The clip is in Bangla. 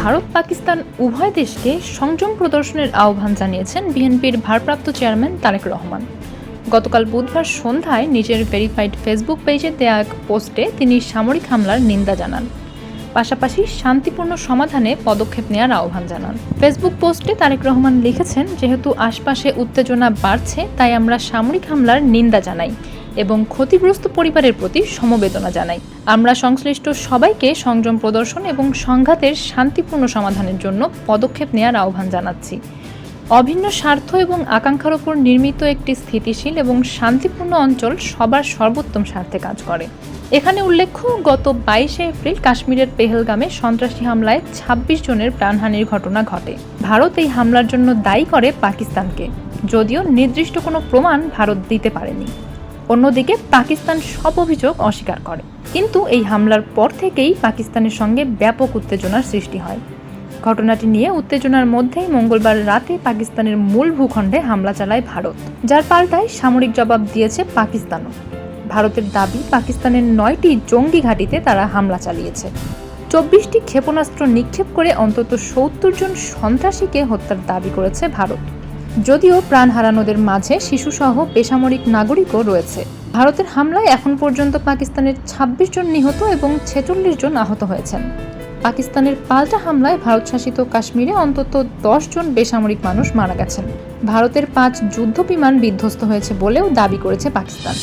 ভারত পাকিস্তান উভয় দেশকে সংযম প্রদর্শনের আহ্বান জানিয়েছেন বিএনপির ভারপ্রাপ্ত চেয়ারম্যান তারেক রহমান। গতকাল বুধবার সন্ধ্যায় নিজের ভেরিফাইড ফেসবুক পেজে দেয়া এক পোস্টে তিনি সামরিক হামলার নিন্দা জানান। পাশাপাশি শান্তিপূর্ণ সমাধানে পদক্ষেপ নেওয়ার আহ্বান জানান। ফেসবুক পোস্টে তারেক রহমান লিখেছেন, যেহেতু আশপাশে উত্তেজনা বাড়ছে, তাই আমরা সামরিক হামলার নিন্দা জানাই। এবং ক্ষতিগ্রস্ত পরিবারের প্রতি সমবেদনা জানাই। আমরা সংশ্লিষ্ট সবাইকে সংযম প্রদর্শন এবং সংঘাতের শান্তিপূর্ণ সমাধানের জন্য পদক্ষেপ নেওয়ার আহ্বান জানাচ্ছি। অভিন্ন স্বার্থ এবং আকাঙ্ক্ষার উপর নির্মিত একটি স্থিতিশীল এবং শান্তিপূর্ণ অঞ্চল সবার সর্বোত্তম স্বার্থে কাজ করে। এখানে উল্লেখ্য, গত বাইশে এপ্রিল কাশ্মীরের পেহেলগামে সন্ত্রাসী হামলায় ২৬ জনের প্রাণহানির ঘটনা ঘটে। ভারত এই হামলার জন্য দায়ী করে পাকিস্তানকে। যদিও নির্দিষ্ট কোনো প্রমাণ ভারত দিতে পারেনি। অন্যদিকে পাকিস্তান সব অভিযোগ অস্বীকার করে। কিন্তু এই হামলার পর থেকেই পাকিস্তানের সঙ্গে ব্যাপক উত্তেজনার সৃষ্টি হয়। ঘটনাটি নিয়ে উত্তেজনার মধ্যেই মঙ্গলবার রাতে পাকিস্তানের মূল ভূখণ্ডে হামলা চালায় ভারত, যার পাল্টায় সামরিক জবাব দিয়েছে পাকিস্তানও। ভারতের দাবি, পাকিস্তানের নয়টি জঙ্গি ঘাঁটিতে তারা হামলা চালিয়েছে। চব্বিশটি ক্ষেপণাস্ত্র নিক্ষেপ করে অন্তত সত্তর জন সন্ত্রাসীকে হত্যার দাবি করেছে ভারত। যদিও প্রাণ হারানোদের মাঝে শিশুসহ বেসামরিক নাগরিকও রয়েছে। ভারতের হামলায় এখন পর্যন্ত পাকিস্তানের ২৬ জন নিহত এবং ছেচল্লিশ জন আহত হয়েছেন। পাকিস্তানের পাল্টা হামলায় ভারত শাসিত কাশ্মীরে অন্তত দশ জন বেসামরিক মানুষ মারা গেছেন। ভারতের পাঁচ যুদ্ধ বিমান বিধ্বস্ত হয়েছে বলেও দাবি করেছে পাকিস্তান।